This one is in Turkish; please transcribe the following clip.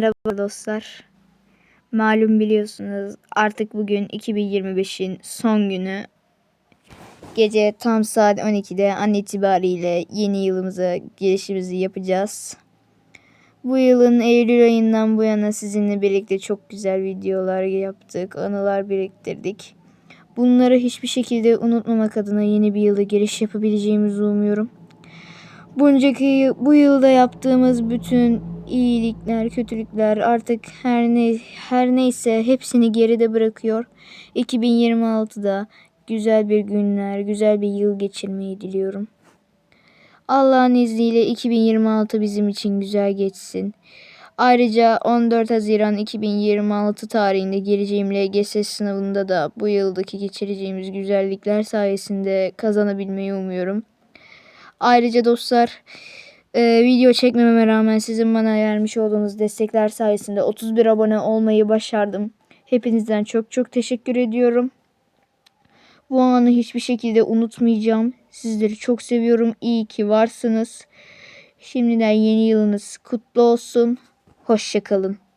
Merhaba dostlar. Malum biliyorsunuz artık bugün 2025'in son günü. Gece tam saat 12'de an itibariyle yeni yılımıza girişimizi yapacağız. Bu yılın Eylül ayından bu yana sizinle birlikte çok güzel videolar yaptık, anılar biriktirdik. Bunları hiçbir şekilde unutmamak adına yeni bir yıla giriş yapabileceğimizi umuyorum. Buncaki bu yılda yaptığımız bütün iyilikler, kötülükler artık her ne her neyse hepsini geride bırakıyor. 2026'da güzel bir günler, güzel bir yıl geçirmeyi diliyorum. Allah'ın izniyle 2026 bizim için güzel geçsin. Ayrıca 14 Haziran 2026 tarihinde gireceğim LGS sınavında da bu yıldaki geçireceğimiz güzellikler sayesinde kazanabilmeyi umuyorum. Ayrıca dostlar e, video çekmememe rağmen sizin bana vermiş olduğunuz destekler sayesinde 31 abone olmayı başardım. Hepinizden çok çok teşekkür ediyorum. Bu anı hiçbir şekilde unutmayacağım. Sizleri çok seviyorum. İyi ki varsınız. Şimdiden yeni yılınız kutlu olsun. Hoşçakalın.